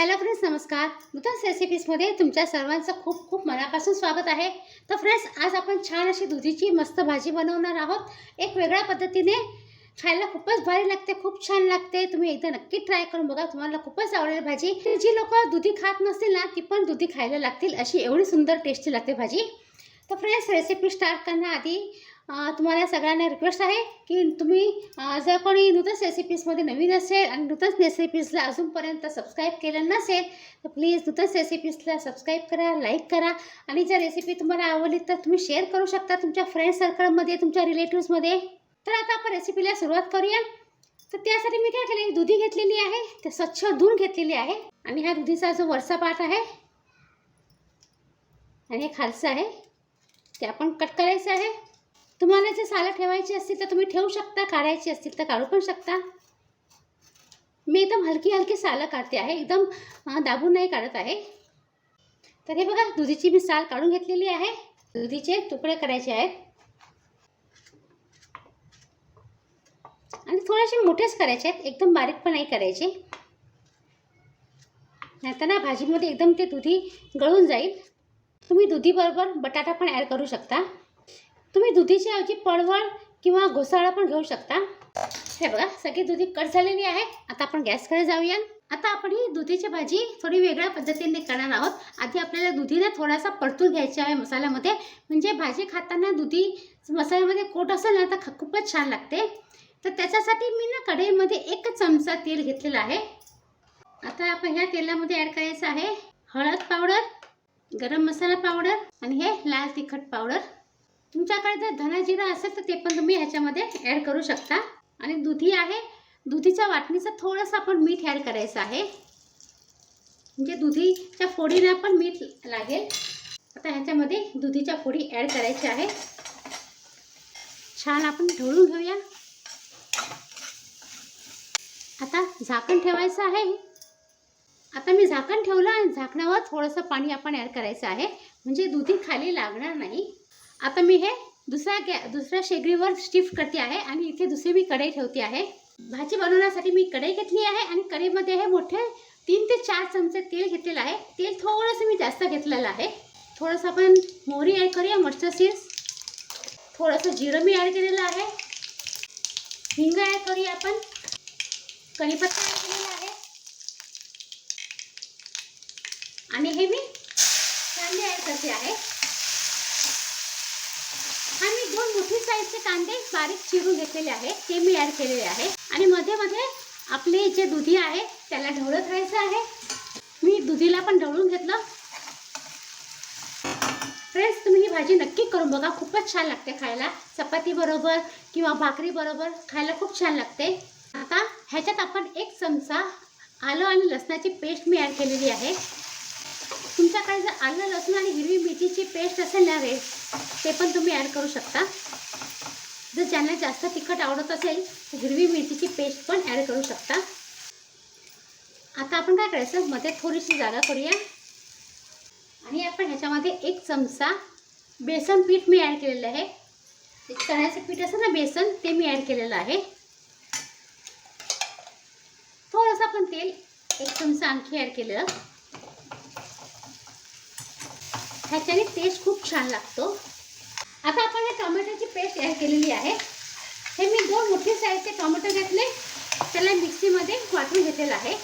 Hello friends नमस्कार. नूतन रेसिपीजमध्ये तुमच्या सर्वांचं खूप खूप मनापासून स्वागत आहे. तर फ्रेंड्स आज आपण छान अशी दुधीची मस्त भाजी बनवणार आहोत. एक वेगळ्या पद्धतीने खायला खूपच भारी लागते खूप छान लागते. तुम्ही एकदा नक्की ट्राय करून बघा तुम्हाला खूपच आवडेल भाजी. जी लोक दुधी खात नसतील ना ती पण दुधी खायला लागतील अशी एवढी सुंदर टेस्टी लागते भाजी. तर फ्रेंड्स रेसिपी स्टार्ट करण्याआधी तुम्हाला सगळ्यांना रिक्वेस्ट आहे की तुम्ही जर कोणी नूतन रेसिपीजमध्ये नवीन असेल आणि नूतन रेसिपीजला अजूनपर्यंत सबस्क्राईब केलं नसेल तर प्लीज नूतन रेसिपीजला सबस्क्राईब करा लाईक करा आणि जर रेसिपी तुम्हाला आवडली तर तुम्ही शेअर करू शकता तुमच्या फ्रेंड सर्कलमध्ये तुमच्या रिलेटिव्समध्ये तर आता आपण रेसिपीला सुरुवात करूया. तर त्यासाठी मी काय केले दुधी घेतलेली आहे ते स्वच्छ धुवून घेतलेली आहे आणि ह्या दुधीचा जो वरचा पाठ आहे आणि हे खालचं आहे ते आपण कट करायचं आहे. तुम्हाला जर सालं ठेवायची असतील तर तुम्ही ठेवू शकता काढायची असतील तर काढू पण शकता. मी एकदम हलकी हलकी सालं काढते आहे एकदम दाबून नाही काढत आहे. तर हे बघा दुधीची मी साल काढून घेतलेली आहे. दुधीचे तुकडे करायचे आहेत. आणि थोडेसे मोठेच करायचे आहेत एकदम बारीक पण नाही करायचे. नाहीतर ना भाजीमध्ये एकदम ते दुधी गळून जाईल. तुम्ही दुधीबरोबर बटाटा पण ॲड करू शकता. तुम्ही दुधीच्या ऐवजी पडवळ किंवा घोसाळा पण घेऊ शकता. हे बघा सगळी दुधी कट झालेली आहे. आता आपण गॅसकडे जाऊया. आता आपण ही दुधीची भाजी थोडी वेगळ्या पद्धतीने करणार आहोत. आधी आपल्याला दुधीला थोडासा परतून घ्यायचा आहे मसाल्यामध्ये. म्हणजे भाजी खाताना दुधी मसाल्यामध्ये कोट असेल ना तर खूपच छान लागते. तर त्याच्यासाठी मी ना कढईमध्ये एक चमचा तेल घेतलेला आहे. आता आपण ह्या तेलामध्ये ॲड करायचं आहे हळद पावडर गरम मसाला पावडर आणि हे लाल तिखट पावडर. तुमच्याकडे जर धनजिरा असेल तर ते पण तुम्ही ह्याच्यामध्ये ॲड करू शकता. आणि दुधी आहे दुधीच्या वाटणीचं थोडंसं आपण मीठ ॲड करायचं आहे. म्हणजे दुधीच्या फोडीला पण मीठ लागेल. आता ह्याच्यामध्ये दुधीच्या फोडी ॲड करायच्या आहे. छान आपण ढवळून घेऊया. आता झाकण ठेवायचं आहे. आता मी झाकण ठेवलं आणि झाकणावर थोडंसं पाणी आपण ॲड करायचं आहे. म्हणजे दुधी खाली लागणार नाही. आता मी हे दुसऱ्या गॅ दुसऱ्या शेगडीवर शिफ्ट करते आहे आणि इथे दुसरी मी कढई ठेवते आहे. भाजी बनवण्यासाठी मी कढई घेतली आहे आणि कढईमध्ये हे मोठे तीन ते चार चमचे तेल घेतलेलं आहे. तेल थोडंसं मी जास्त घेतलेलं आहे. थोडंसं आपण मोहरी ॲड करूया मस्टर्ड सीड्स थोडंसं जिरं मी ॲड केलेलं आहे. हिंग ॲड करूया आपण. कढीपत्ता ॲड केलेला आहे. आणि हे मी कांदे ॲड करते आहे. हा मी दोन मोठी साईजचे कांदे बारीक चिरून घेतलेले आहे ते मी ॲड केलेले आहे. आणि मध्ये मध्ये आपले जे दुधी आहे त्याला ढवळत राहायचं आहे. मी दुधीला पण ढवळून घेतलं. फ्रेंड्स तुम्ही ही भाजी नक्की करून बघा. खूपच छान लागते खायला. चपातीबरोबर किंवा भाकरी बरोबर खायला खूप छान लागते. आता ह्याच्यात आपण एक चमचा आलं आणि लसणाची पेस्ट मी ॲड केलेली आहे. तुमच्याकडे जर आलं लसूण आणि हिरवी मिरचीची पेस्ट असेल ना रे ते पण तुम्ही ॲड करू शकता. जर ज्यांना जास्त तिखट आवडत असेल तर हिरवी मिरचीची पेस्ट पण ॲड करू शकता. आता आपण काय करायचं? मध्ये थोडीशी जागा करूया. आणि आपण ह्याच्यामध्ये एक चमचा बेसन पीठ मी ॲड केलेलं आहे. एक चण्याचं पीठ असं ना बेसन ते मी ॲड केलेलं आहे. थोडंसं आपण तेल एक चमचा आणखी ॲड केलेलं ह्याच्याने टेस्ट खूप छान लागतो. आता आपण हे टोमॅटोची पेस्ट ॲड केलेली आहे. हे मी दोन मोठे साईजचे टोमॅटो घेतले. त्याला मिक्सीमध्ये वाटून घेतलेलं आहे.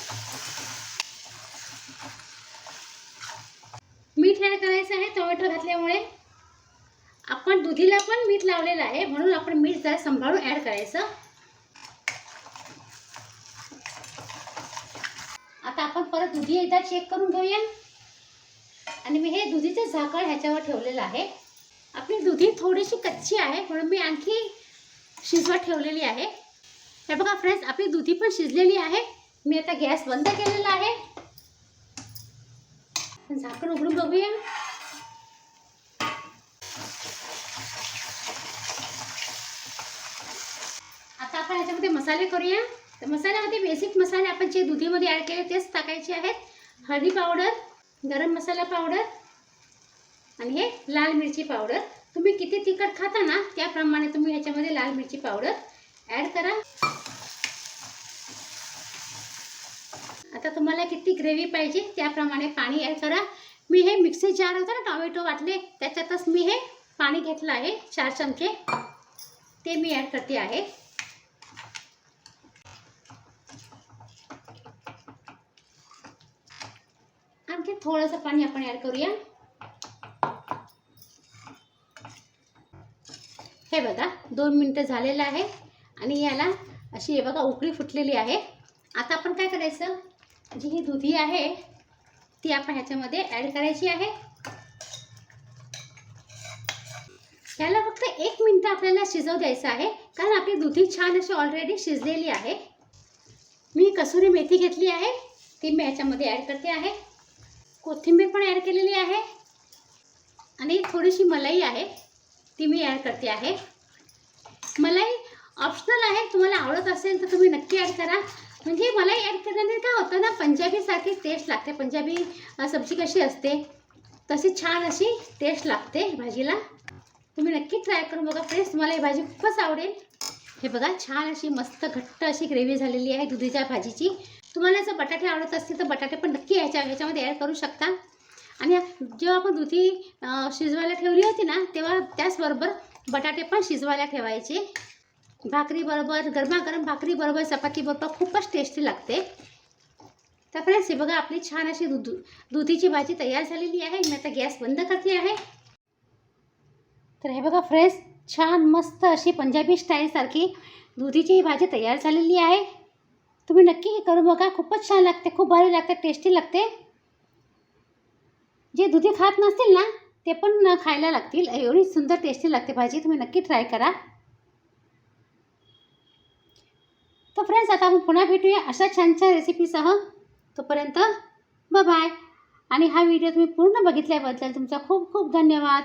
मीठ ॲड करायचं आहे टोमॅटो घातल्यामुळे. आपण दुधीला पण मीठ लावलेलं आहे म्हणून आपण मीठ जरा सांभाळून ॲड करायचं. आता आपण परत दुधी एकदा चेक करून घेऊया. आणि मी हे दुधीचं झाकण ह्याच्यावर ठेवलेलं आहे. आपली दुधी थोडीशी कच्ची आहे म्हणून मी आणखी शिजवत ठेवलेली आहे. हे बघा फ्रेंड्स आपली दुधी पण शिजलेली आहे. मी आता गॅस बंद केलेला आहे. झाकण उघडून बघूया. आता आपण ह्याच्यामध्ये मसाले करूया. तर मसाल्यामध्ये बेसिक मसाले आपण जे दुधीमध्ये ॲड केले तेच टाकायचे आहेत. हळदी पावडर गरम मसाला पावडर आणि हे लाल मिरची पावडर तुम्ही किती तिखट खाता ना त्याप्रमाणे तुम्ही याच्यामध्ये लाल मिरची पावडर ॲड करा. आता तुम्हाला किती ग्रेव्ही पाहिजे त्याप्रमाणे पाणी ॲड करा. मी हे मिक्सी जार होतं ना टोमॅटो वाटले त्याच्यातच मी हे पाणी घेतलं आहे चार चमचे. ते मी ॲड करते आहे. आणखी थोडंसं पाणी आपण ॲड करूया. हे बघा दोन मिनटं झालेलं आहे. आणि याला अशी हे बघा उकळी फुटलेली आहे. आता आपण काय करायचं? जी ही दुधी आहे ती आपण ह्याच्यामध्ये ॲड करायची आहे. याला फक्त एक मिनटं आपल्याला शिजव द्यायचं आहे कारण आपली दुधी छान अशी ऑलरेडी शिजलेली आहे. मी कसुरी मेथी घेतली आहे ती मी ह्याच्यामध्ये ॲड करते आहे. कोथिंबीर पण ॲड केलेली आहे. आणि थोडीशी मलाई आहे ती मी ॲड करते आहे. मलाई ऑप्शनल आहे तुम्हाला आवडत असेल तर तुम्ही नक्की ॲड करा. म्हणजे मलाई ॲड केल्याने काय होतं ना पंजाबीसारखी टेस्ट लागते. पंजाबी सब्जी कशी असते तशी छान अशी टेस्ट लागते भाजीला. तुम्ही नक्की ट्राय करून बघा फ्रेंड्स तुम्हाला ही भाजी खूपच आवडेल. हे बघा छान अशी मस्त घट्ट अशी ग्रेव्ही झालेली आहे दुधीच्या भाजीची. तुम्हाला जर बटाटे आवडत असतील तर बटाटे पण नक्की ह्याच्या ह्याच्यामध्ये ॲड करू शकता. आणि जेव्हा आपण दुधी शिजवायला ठेवली होती ना तेव्हा त्याचबरोबर बटाटे पण शिजवायला ठेवायचे. भाकरीबरोबर गरमागरम भाकरीबरोबर चपातीबरोबर खूपच टेस्टी लागते. तर फ्रेंड्स हे बघा आपली छान अशी दुध दुधीची भाजी तयार झालेली आहे. मी आता गॅस बंद करते आहे. तर हे बघा फ्रेंड्स छान मस्त अशी पंजाबी स्टाईलसारखी दुधीची ही भाजी तयार झालेली आहे. तुम्ही नक्की हे करून बघा. खूपच छान लागते खूप भारी लागते टेस्टी लागते. जे दुधी खात नसतील ना ते पण खायला लागतील. एवढी सुंदर टेस्टी लागते भाजी. तुम्ही नक्की ट्राय करा. तर फ्रेंड्स आता आपण पुन्हा भेटूया अशा छान छान रेसिपीसह तोपर्यंत बाय आणि हा व्हिडिओ तुम्ही पूर्ण बघितल्याबद्दल तुमचा खूप खूप धन्यवाद.